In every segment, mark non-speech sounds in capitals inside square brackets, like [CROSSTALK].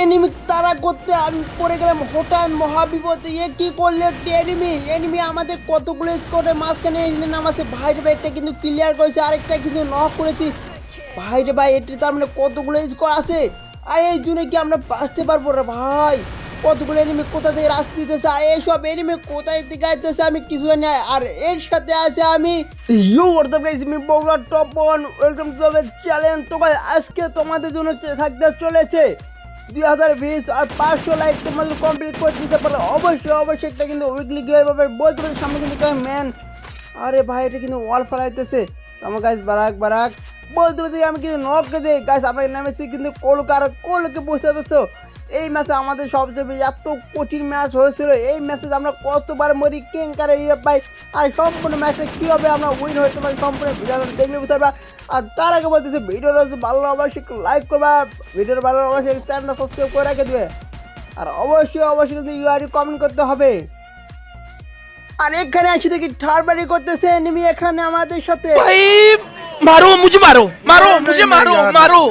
Enemy তারা করতে আমি পড়ে গেলাম। হঠাৎ মহাবিপদে। এ কি করলে এনিমি এনিমি আমাদের কতগুলো স্কোরের মাঝখানে এনে নামাছে ভাইরে ভাই একটা কিন্তু ক্লিয়ার করেছে। আরেকটা কিন্তু নক করেছি। ভাইরে ভাই এটি তার মানে কতগুলো স্কোর আছে? আর এই জন্য কি আমরা বাঁচতে পারব রে ভাই? কতগুলো এনিমি কোথা থেকে রাস্তা দিতেছে? আর এইসব এনিমি কোথায় থেকে আইতেছে আমি কিছু জানি আর এর সাথে আছে আমি you Bogura top one welcome to the challenge তো আজকে তোমাদের জন্য থাকতে চলেছে দুই হাজার বিশ আর পাঁচশো লাইক তোমাদের কমপ্লিট করে দিতে পারলে অবশ্যই অবশ্যই একটা কিন্তু উইকলি গিয়ে পাবে। বলতে পারি সামনে কিন্তু ম্যান আরে ভাই, এটা কিন্তু ওয়াল ফেলাইতেছে তো আমার গাছ বারাক বারাক। বলতে পারি আমি কিন্তু নককে দিই। গাছ আমার নামেছি কিন্তু কলকার কলকে বুঝতে পারছ? এই ম্যাচে আমাদের সবচেয়ে বেশি এত কঠিন ম্যাচ হয়েছিল এই ম্যাচে আমরা কতবার মরি কেঙ্কারে ইয়ে পাই আর সম্পূর্ণ ম্যাচটা কীভাবে আমরা উইন হতে পারি সম্পূর্ণ ভিডিওটা দেখলে বুঝতে পারবা আর তার আগে বলতেছে ভিডিওটা যদি ভালো লাগে অবশ্যই লাইক করবা ভিডিওটা ভালো লাগলে অবশ্যই চ্যানেলটা সাবস্ক্রাইব করে রেখে দেবে আর অবশ্যই অবশ্যই কিন্তু ইউআরই কমেন্ট করতে হবে আর এখানে আসি দেখি ঠারবাড়ি করতেছে এনিমি এখানে আমাদের সাথে भाई मारो मुझे मारो मारो मुझे मारो मारो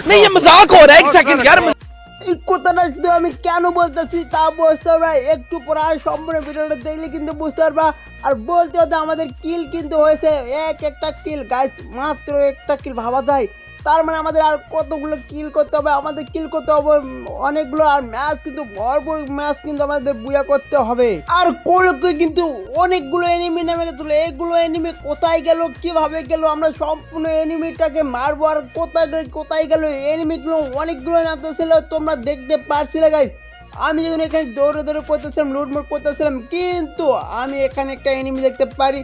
नहीं ये मजाक हो रहा है एक सेकंड यार এই কথাটা শুধু আমি কেন বলতেছি তা বুঝতে পারবা একটু পর আর সম্পূর্ণ ভিডিওটা দেখলে কিন্তু বুঝতে পারবা। আর বলতে হতে আমাদের কিল কিন্তু হয়েছে এক একটা কিল গাছ মাত্র একটা কিল ভাবা যায়। তার মানে আমাদের আর কতগুলো কিল করতে হবে, আমাদের কিল করতে হবে, অনেকগুলো আর ম্যাচ কিন্তু ভরপুর ম্যাচ কিন্তু আমাদের বুয়া করতে হবে। আর কোলকে কিন্তু অনেকগুলো এনিমি নামে গেছিল এইগুলো এনিমি কোথায় গেল, কীভাবে গেল, আমরা সম্পূর্ণ এনিমিটাকে মারবো, আর কোথায় গেল কোথায় গেল এনিমিগুলো অনেকগুলো নামতে ছিল তোমরা দেখতে পারছিলে গাইস আমি যখন এখানে দৌড়ে দৌড়ে করতেছিলাম লুটমুট করতেছিলাম, কিন্তু আমি এখানে একটা এনিমি দেখতে পারি।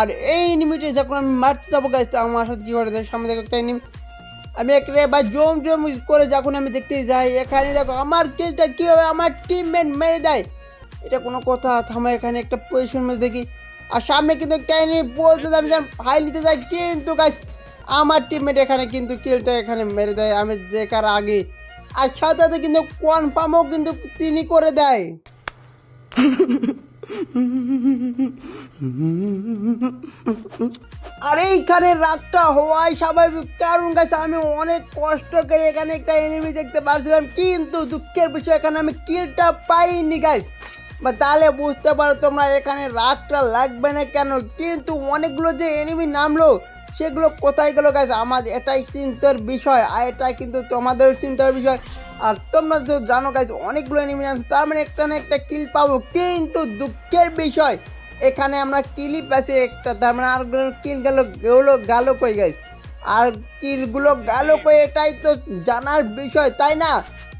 আর এই এনিমিটা যখন আমি মারতে যাব তা আমার সাথে কী করে সামনে দেখো একটা এনিমি আমি একটা বা জম জম করে যখন আমি দেখতে যাই, এখানে দেখো আমার কিলটা কীভাবে আমার টিমমেট মেরে দেয়। এটা কোনো কথা, থামা এখানে একটা পজিশন মধ্যে দেখি। আর সামনে কিন্তু এনিমি বলতে আমি যখন ফাইল নিতে যাই, কিন্তু গাইস আমার টিমমেট এখানে কিন্তু কিলটা এখানে মেরে দেয়, আমি দেখার আগে। আর সাথে সাথে কিন্তু কনফার্মও কিন্তু তিনি করে দেয়। [LAUGHS] আর এইখানে রাতটা হওয়াই স্বাভাবিক কারণ গাছ আমি অনেক কষ্ট করে এখানে একটা এনিমি দেখতে পারছিলাম, কিন্তু দুঃখের বিষয়, এখানে আমি কিলটা পাইনি গাইস। বা তাহলে বুঝতে পারো তোমরা এখানে রাতটা লাগবে না কেন? কিন্তু অনেকগুলো যে এনিমি নামলো, সেগুলো কোথায় গেলো গাইস? আমার এটাই চিন্তার বিষয়, আর এটা কিন্তু তোমাদের চিন্তার বিষয়। আর তোমরা তো জানো গাইস অনেকগুলো এনিমি নামছে তার মানে একটা না একটা কিল পাবো। কিন্তু দুঃখের বিষয়, এখানে আমরা কিলি পাচ্ছি একটা, তার মানে আর কিল গেল, গেলো, গেল কই গাইস আর কিলগুলো গেল কই, এটাই তো জানার বিষয়, তাই না?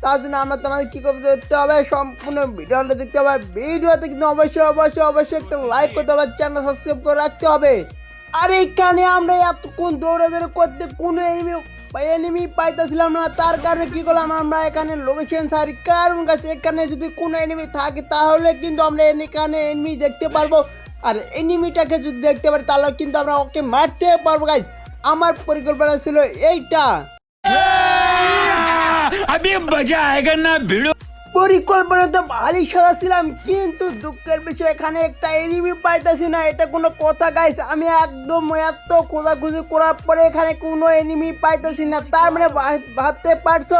তার জন্য আমরা তোমাদের কী করতে হবে, সম্পূর্ণ ভিডিওটা দেখতে হবে। ভিডিওতে কিন্তু অবশ্যই অবশ্যই অবশ্যই একটা লাইক করতে হবে চ্যানেল সাবস্ক্রাইব করে রাখতে হবে। আর এইখানে আমরা এতক্ষণ দৌড়ে দৌড়ে করতে কোনো এনিমি এনিমি পাইতেছিলাম না, তার কারণে কি করলাম আমরা? এখানে লোকেশন সারি কারণ কাছে এখানে যদি কোনো এনিমি থাকে, তাহলে কিন্তু আমরা এখানে এনিমি দেখতে পারব। আর এনিমিটাকে যদি দেখতে পারি, তাহলে কিন্তু আমরা ওকে মারতে পারব গাইজ আমার পরিকল্পনা ছিল এইটা। আমি মজা আয়গা না, ভিড়ো। পরিকল্পনা তো ভালোই সাজাছিলাম কিন্তু দুঃখের বিষয়, এখানে একটা এনিমি পাইতেছি না, এটা কোনো কথা গাইস আমি একদম এত খোঁজাখুঁজি করার পরে এখানে কোনো এনিমি পাইতেছি না, তার মানে ভাবতে পারছ?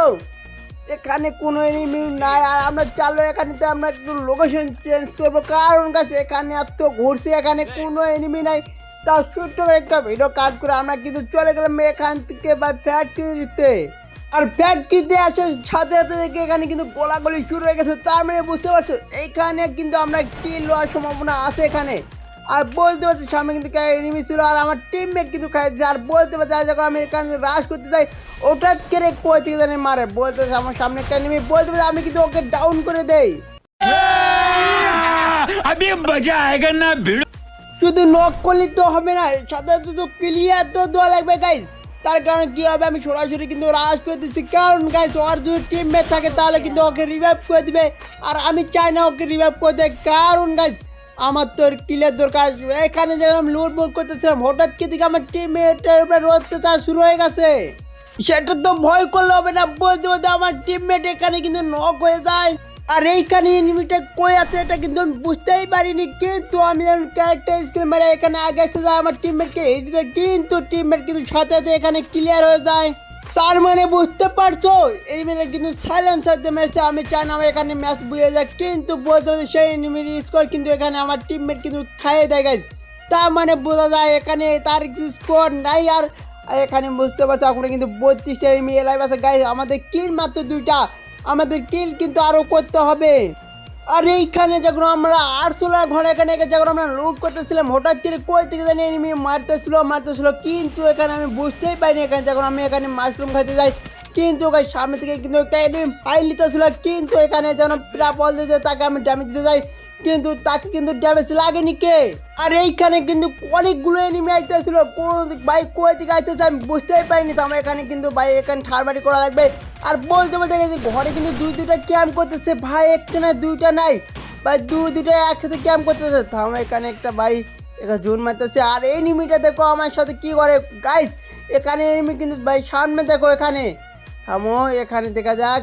এখানে কোনো এনিমি নাই, আর আমরা চালো এখানে তো আমরা একটু লোকেশন চেঞ্জ করব, কারণ গাছ এখানে এত ঘুরছি, এখানে কোনো এনিমি নাই। তাও ছোট্ট করে একটা ভিডিও কাট করে আমরা কিন্তু চলে গেলাম এখান থেকে বা ফ্যাক্টরিতে আর ব্যাট কিনতে আসে সাথে সাথে দেখে এখানে কিন্তু গোলাগুলি শুরু হয়ে গেছে। তার মানে বুঝতে পারছ এখানে কিন্তু আমরা কি লোয়ার সম্ভাবনা আছে এখানে? আর বলতে পারছি সামনে কিন্তু এনিমি ছিল আর আমার টিমমেট কিন্তু খাইছে আর বলতে পারছি আর যখন আমি এখানে রাশ করতে চাই ওটা কেড়ে কই থেকে জানি মারে বলতে পারছি আমার সামনে একটা এনিমি বলতে পারছি আমি কিন্তু ওকে ডাউন করে দেই। মজা না ভিড়। শুধু নক করলে তো হবে না সাধারণত তো ক্লিয়ার তো দেওয়া লাগবে গাইজ তার কারণ কি হবে? আমি সরাসরি কিন্তু রাশ করে দিচ্ছি। কারণ গাইস ওর যদি টিমমেট থাকে তাহলে কিন্তু ওকে রিভাইভ করে দিবে। আর আমি চাই না ওকে রিভাইভ করে দেয়। কারণ গাইস আমার তো ক্লিয়ার দরকার এখানে যখন লুট মুট করতেছিলাম, হঠাৎ কে দিকে আমার টিমমেটের উপরে অত্যাচার শুরু হয়ে গেছে। সেটা তো ভয় করলে হবে না। বলতে বলতে আমার টিমমেট এখানে কিন্তু নক হয়ে যায়। আর এইখানে এনিমিটা কই আছে এটা কিন্তু আমি বুঝতেই পারিনি, কিন্তু আমি ক্যারেক্টার স্ক্রিন মেরে এখানে আগে এসে যায় আমার টিমমেটকে এই দিতে কিন্তু টিমমেট কিন্তু সাথে সাথে এখানে ক্লিয়ার হয়ে যায়। তার মানে বুঝতে পারছ? এনিমিরা কিন্তু সাইলেন্সার দিয়ে মেরেছে, আমি চাই না আমার এখানে ম্যাচ বুঝে যায়, কিন্তু বলতে বলতে সেই এনিমির স্কোর কিন্তু এখানে আমার টিমমেট কিন্তু খাইয়ে দেয় গাইজ তার মানে বোঝা যায় এখানে তার স্কোর নাই, আর এখানে বুঝতে পারছ, এখন কিন্তু বত্রিশটা এনিমি এলাইভ আছে গাইজ আমাদের কিল মাত্র দুইটা আমাদের কিল কিন্তু আরও করতে হবে। আর এইখানে যখন আমরা আরশোলা ঘরে এখানে যখন আমরা লুট করতেছিলাম, হঠাৎ করে কই থেকে জানি এনিমি মারতেছিল মারতেছিল। কিন্তু এখানে আমি বুঝতেই পারিনি এখানে, যখন আমি এখানে মাশরুম খাইতে যাই, কিন্তু ওই সামনে থেকে কিন্তু একটা এনিমি ফাইল নিতেছিল। কিন্তু এখানে যেন প্রাপল দিতে তাকে আমি ড্যামেজ দিতে যাই। কিন্তু তাকে কিন্তু ড্যামেজ লাগেনি কে? আর এইখানে কিন্তু অনেকগুলো এনিমি আইতেছিল। কোন ভাই কই থেকে আইতেছে আমি বুঝতেই পারিনি তো। আমার এখানে কিন্তু ভাই, এখানে ঠারবাড়ি করা লাগবে। আর বলতে বলতে গেছি, ঘরে কিন্তু দুই, দুইটা ক্যাম্প করতেছে। ভাই, একটা না দুইটা নাই। ভাই, দুই, দুইটা একসাথে ক্যাম্প করতেছে। তো আমার এখানে একটা ভাই, এখানে জোন মারতেছে। আর এনিমিটা দেখো আমার সাথে কি করে? গাইস এখানে এনিমি কিন্তু ভাই, সামনে দেখো এখানে। থামো, এখানে দেখা যাক।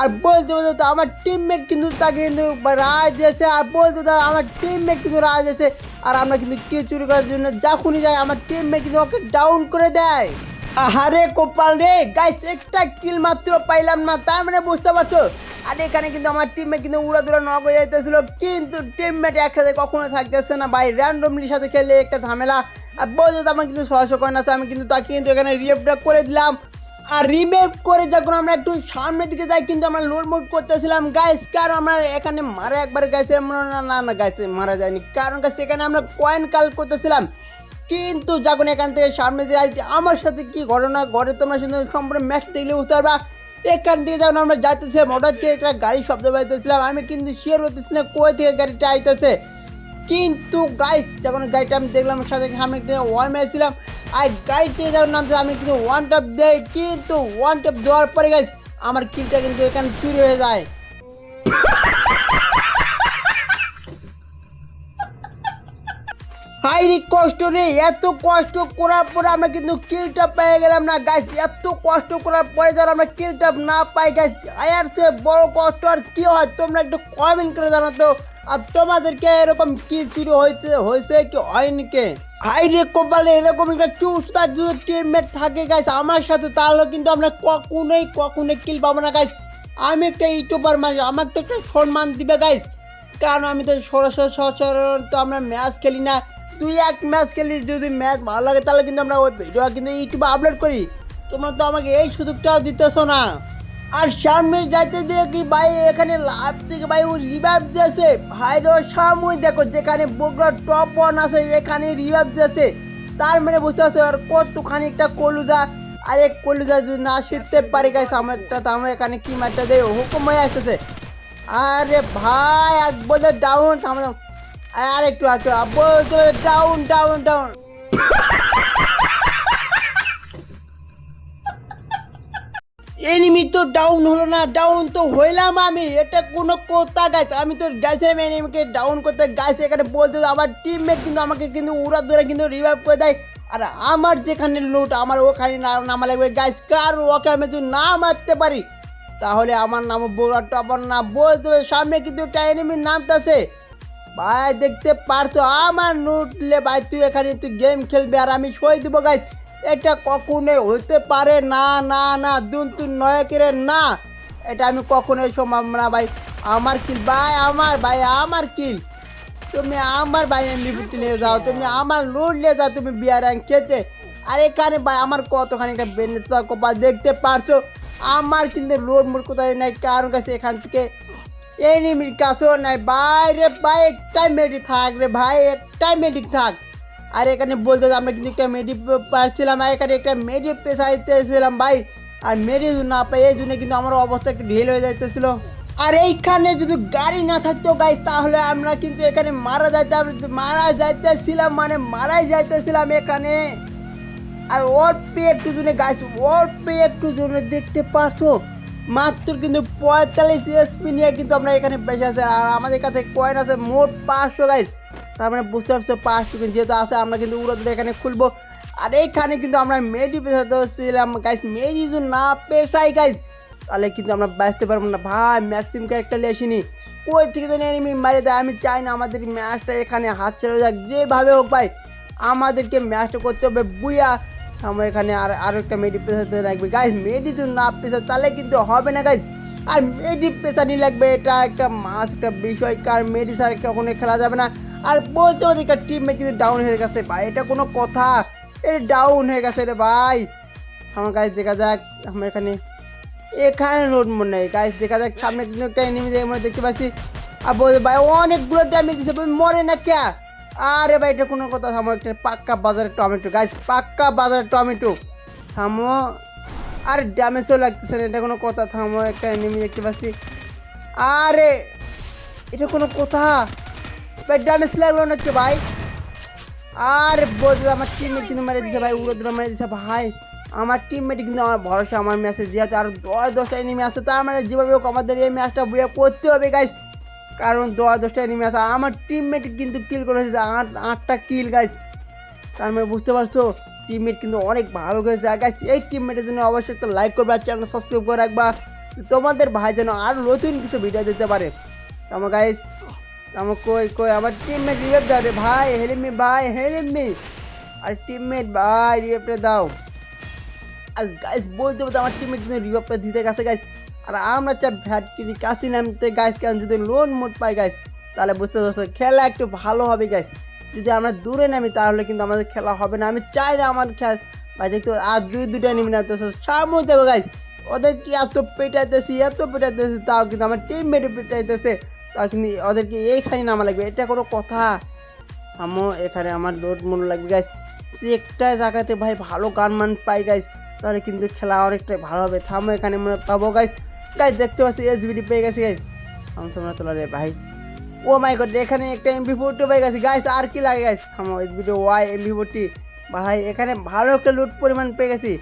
আর বলতে বলতে তো আমার টিমমেট কিন্তু তাকে কিন্তু রাজ দিয়েছে, আর বলতে তো আমার টিমমেট কিন্তু রাজ দিয়েছে। আর আমরা কিন্তু কে চুরি করার জন্য যখনই যাই, আমার টিমমেট কিন্তু ওকে ডাউন করে দেয়। আহারে কোপাল রে গাইস একটা কিল মাত্র পাইলাম না, তার মানে বুঝতে পারছ? আর এখানে কিন্তু আমার টিমমেট কিন্তু উড়া দুরা নক হয়ে যাইতেছিল, কিন্তু টিমমেট একসাথে কখনো থাকতেছে না। ভাই র্যান্ডমলির সাথে খেলে একটা ঝামেলা। আর বলতে আমার কিন্তু সহজ করে না আমি কিন্তু তাকে কিন্তু এখানে রিয়েপটা করে দিলাম। আর রিমেভ করে যখন আমরা একটু সামনের দিকে যাই, কিন্তু আমরা লোড মোড করতেছিলাম গাইস কারণ আমরা এখানে মারা একবার গাইছে না না না গাইছে মারা যায়নি। কারণ গাছ এখানে আমরা কয়েন কাল করতেছিলাম। কিন্তু যখন এখান থেকে সামনে আসছি আমার সাথে কি ঘটনা ঘরে তোমরা শুধু সম্পূর্ণ ম্যাচ দেখলে বুঝতে পারবা। এখান থেকে যখন আমরা যাইতেছিলাম হঠাৎ করে একটা গাড়ি শব্দ পাইতেছিলাম আমি কিন্তু শেয়ার করতেছি না কই থেকে গাড়িটা আইতেছে। কিন্তু গাইস যখন গাড়িটা আমি দেখলাম, সাথে সামনে থেকে ওয়ান মেরেছিলাম। আর থেকে যখন নামতে আমি কিন্তু ওয়ান টপ দেই, কিন্তু ওয়ান টপ দেওয়ার পরে গাইস আমার কিলটা কিন্তু এখানে চুরি হয়ে যায়। হাইরি কষ্ট রে, এত কষ্ট করার পরে আমরা কিন্তু কিলটা পেয়ে গেলাম না গাইস এত কষ্ট করার পরে যখন আমরা কিলটা না পাই গাইস আয়ার সে বড় কষ্ট, আর কি হয়, তোমরা একটু কমেন্ট করে জানো তো আর তোমাদেরকে এরকম কি চুরি হয়েছে হয়েছে কি হয়নি কে? হাইরে কপালে এরকম একটা চুস্তার যদি টিমমেট থাকে গাইস আমার সাথে, তাহলে কিন্তু আমরা কখনোই কখনোই কিল পাবো না গাইস আমি একটা ইউটিউবার মানুষ আমার তো একটা সম্মান দিবে গাইস কারণ আমি তো সরাসরি, সচরাচর তো আমরা ম্যাচ খেলি না। তুই এক ম্যাচ খেলি, যদি ম্যাচ ভালো লাগে, তাহলে কিন্তু আমরা ওই ভিডিও কিন্তু ইউটিউবে আপলোড করি। তোমরা তো আমাকে এই সুযোগটাও দিতেছো না। আর সামনে যাইতে দেখি ভাই, এখানে লাভ থেকে ভাই ও রিভাইভ দিয়েছে। ভাই সামনে দেখো যেখানে বগুড়া টপ ওয়ান আছে, এখানে রিভাইভ দিয়েছে। তার মানে বুঝতে পারছ, আর কতখানি একটা কলুজা। আর এক কলুজা যদি না শিখতে পারি গাছ আমার একটা আমার এখানে কি মারটা দেয় হুকুম হয়ে আসতেছে। আরে ভাই, এক বলে ডাউন থামো। আর একটু আর একটু ডাউন ডাউন ডাউন এনিমি তো ডাউন হলো না ডাউন তো হইলাম আমি। এটা কোনো কথা গাছ আমি তো গাছের এনিমিকে ডাউন করতে গাছ এখানে বলতে আমার টিমমেট কিন্তু আমাকে কিন্তু উড়া ধরে কিন্তু রিভাইভ করে দেয়। আর আমার যেখানে লুট আমার ওখানে নামা লাগবে গাছ কার ওকে আমি যদি না মারতে পারি তাহলে আমার নাম বোরা টপার না বলতে হবে, সামনে কিন্তু একটা এনিমির নামতেছে। ভাই দেখতে পারছ আমার নুটলে ভাই তুই এখানে তুই গেম খেলবি আর আমি সই দেবো গাইছ এটা কখনোই হতে পারে? না না না, দুন তুই নয় না। এটা আমি কখনোই সম্ভব না, ভাই। আমার কিল, ভাই, আমার ভাই, আমার কিল। তুমি আমার ভাই এমবিপিটি নিয়ে যাও, তুমি আমার লোড নিয়ে যাও, তুমি বিয়ার র্যাঙ্ক খেতে। আর এখানে ভাই, আমার কতখানি একটা বেনেতা কপাল দেখতে পারছ? আমার কিন্তু লোড মোড কোথায় নাই কারণ কাছে এখান থেকে এনিমির কাছেও নাই। বাইরে ভাই, একটাই মেডি থাক রে, ভাই, একটাই মেডিক থাক। আর এখানে বলতে আমরা কিন্তু একটা মেডি পাচ্ছিলাম, আর এখানে একটা মেডি পেশাইতেছিলাম ভাই। আর মেডি না পাই এই জন্য কিন্তু আমার অবস্থা একটু ঢিল হয়ে যাইতেছিল। আর এইখানে যদি গাড়ি না থাকতো গাই তাহলে আমরা কিন্তু এখানে মারা যাইতাম, মারা যাইতেছিলাম মানে মারাই যাইতেছিলাম এখানে। আর অল্প একটু জনে গাছ অল্প একটু জনে দেখতে পারছ? মাত্র কিন্তু পঁয়তাল্লিশ এসপি নিয়ে কিন্তু আমরা এখানে বেশি আছে। আর আমাদের কাছে কয়েন আছে মোট পাঁচশো গাইস তার মানে বুঝতে পারছ পাঁচশো কিন্তু যেহেতু আছে, আমরা কিন্তু উড়ো ধরে এখানে খুলবো। আর এইখানে কিন্তু আমরা মেডি পেশাতে ছিলাম গাইস মেডি যদি না পেশাই গাইস তাহলে কিন্তু আমরা বাঁচতে পারব না। ভাই ম্যাক্সিম ক্যারেক্টার নিয়ে আসিনি। কই থেকে যেন এনিমি মারে দেয়? আমি চাই না আমাদের ম্যাচটা এখানে হাত ছেড়ে যাক। যেভাবে হোক, ভাই, আমাদেরকে ম্যাচটা করতে হবে। বুয়া আমরা এখানে আর আরও একটা মেডি পেশাতে লাগবে গাইস মেডি তো না পেশা তাহলে কিন্তু হবে না গাইস আর মেডি লাগবে, এটা একটা মাস একটা বিষয়, কার মেডি ছাড়া কখনো খেলা যাবে না। আর বলতে বলতে একটা টিম মেট কিন্তু ডাউন হয়ে গেছে ভাই, এটা কোনো কথা। এটা ডাউন হয়ে গেছে রে ভাই। আমার গাইস দেখা যাক, আমার এখানে এখানে রোড মনে নেই। গাইস দেখা যাক, সামনে কিন্তু একটা এনিমি মনে দেখতে পাচ্ছি। আর বলছে ভাই, অনেকগুলো ড্যামেজ দিচ্ছে মরে না কে? আরে ভাই, এটা কোনো কথা, থামো, একটা পাক্কা বাজারের টমেটো। গাছ পাক্কা বাজারের টমেটো। থামো আর ড্যামেজও লাগতেছে না, এটা কোনো কথা, থামো, একটা এনিমি দেখতে পাচ্ছি। আরে, এটা কোনো কথা? ভাই ড্যামেজ লাগল না কে ভাই? আর বলতে আমার টিমমেট কিন্তু মেরে দিছে ভাই, উড়ো দূরে মেরে দিছে ভাই। আমার টিমমেট কিন্তু আমার ভরসা, আমার ম্যাচে দিয়ে আর দশ, দশটা এনিমি আছে, তার মানে যেভাবে হোক আমাদের এই ম্যাচটা বুয়ে করতে হবে গাইস কারণ দশ, দশটা এনিমি আছে, আমার টিমমেট কিন্তু কিল করেছে, আট, আটটা কিল গাইস তার মানে বুঝতে পারছ? টিমমেট কিন্তু অনেক ভালো আর গাইস এই টিমমেটের জন্য অবশ্যই একটা লাইক করবে আর চ্যানেল সাবস্ক্রাইব করে রাখবা। তোমাদের ভাই যেন আরও নতুন কিছু ভিডিও দিতে পারে। আমার গাইস আমার কই কই, আমার টিমমেট রিভেপ দাও রে ভাই হেল্প মি ভাই হেল্প মি আর টিমমেট ভাই রিভেপটা দাও। আর গাইস বলতে বলতে আমার টিমমেট কিন্তু রিভেপটা দিতে গেছে গাইস আর আমরা চাই ভ্যাটকিরি কাশি নামতে গাইস কেন যদি লোন মোট পাই গাইস তাহলে বুঝতে পারছ, খেলা একটু ভালো হবে গাইস যদি আমরা দূরে নামি, তাহলে কিন্তু আমাদের খেলা হবে না। আমি চাই না আমার খেলা, ভাই, দেখতে আর দুই দুটা নেমে না তো সামনে দেখো গাইস ওদেরকে এত পেটাইতেছি এত পেটাইতেছি, তাও কিন্তু আমার টিম মেটে পেটাইতেছে। তাও কিন্তু ওদেরকে এইখানে নামা লাগবে, এটা কোনো কথা। আমো এখানে আমার লোড মনে লাগবে গাইস একটা জায়গাতে, ভাই, ভালো গান মান পাই গাইস তাহলে কিন্তু খেলা অনেকটাই ভালো হবে। থামো, এখানে মনে পাবো গাইস গাইস দেখতে পাচ্ছি এস এসবিডি পেয়ে গেছি গাইস আমি সামনে তোলা রে ভাই ও মাই গড এখানে একটা এমবি ফোরটি পেয়ে গেছি। গাইস আর কি লাগে গাইস থামো এসবিডি ওয়াই এমবি ফোরটি ভাই, এখানে ভালো একটা লুট পরিমাণ পেয়ে গেছি।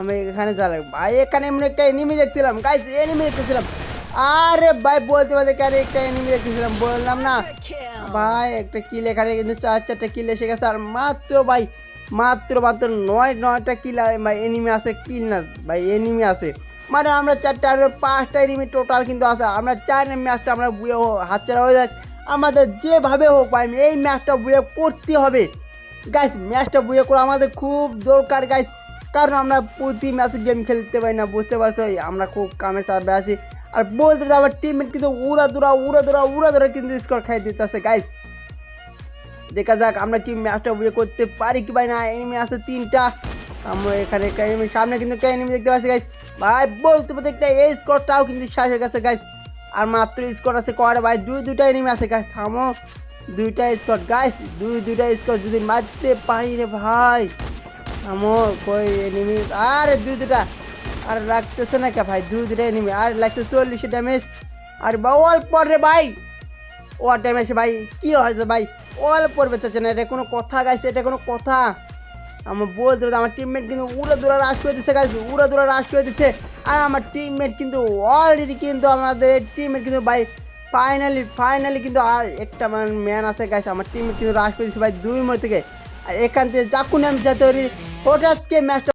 আমি এখানে যা লাগবে ভাই, এখানে এমন একটা এনিমি দেখছিলাম। গাইস এনিমি দেখতেছিলাম। আরে ভাই, বলতে বলতে কেন একটা এনিমি দেখতেছিলাম? বললাম না। ভাই, একটা কিল এখানে কিন্তু চার, চারটা কিল এসে গেছে। আর মাত্র ভাই, মাত্র মাত্র নয়, নয়টা কিল এনিমি আছে। কিল না, ভাই এনিমি আছে। মানে আমরা চারটা আর পাঁচটা এনিমি টোটাল কিন্তু আছে আমরা চার ম্যাচটা আমরা বুয়ে হাতছাড়া হয়ে যাক আমাদের যেভাবে হোক ভাই, এই ম্যাচটা বুয়ে করতে হবে। গাইস ম্যাচটা বুয়ে করা আমাদের খুব দরকার গাইস কারণ আমরা প্রতি ম্যাচে গেম খেলতে পারি না, বুঝতে পারছ? আমরা খুব কামে চাপে আছি। আর বলতে আমার টিমমেট কিন্তু উড়া দুরা উড়া দুরা উড়া দুরা কিন্তু স্কোর খাই দিতেছে গাইস দেখা যাক আমরা কি ম্যাচটা বুয়ে করতে পারি কি ভাই না। এনিমি আছে তিনটা। আমরা এখানে সামনে কিন্তু একটা দেখতে পাচ্ছি গাইস ভাই, বলতে বলতে একটা এই স্কোরটাও কিন্তু শেষ হয়ে গেছে গাইস আর মাত্র স্কোর আছে করে ভাই, দুই, দুইটা এনিমি আছে গাইস থামো। দুইটা স্কোর গাইস দুই, দুইটা স্কোর যদি মারতে পারি রে ভাই। থামো, কই এনিমি আরে, দুই দুটা আর লাগতেছে না কে ভাই? দুই দুটা এনিমি আর লাগছে চল্লিশে ড্যামেজ আর বা অল্প রে ভাই। ও ড্যামেজ ভাই, কি হয়েছে ভাই? অল্প পড়বে চাচ্ছে না, এটা কোনো কথা গাইছে এটা কোনো কথা। আমার বলতে হবে, আমার টিমমেট কিন্তু উড়ে দূরে রাশ করে দিচ্ছে গাইছে উড়ে দূরে রাশ করে দিচ্ছে। আর আমার টিমমেট কিন্তু অলরেডি কিন্তু আমাদের টিমমেট কিন্তু ভাই ফাইনালি ফাইনালি কিন্তু আর একটা ম্যান আছে গাইছে আমার টিমমেট কিন্তু রাশ করে দিচ্ছে ভাই দুই মধ্যে থেকে। আর এখান থেকে যাকুন আমি যেতে হঠাৎ কে ম্যাচটা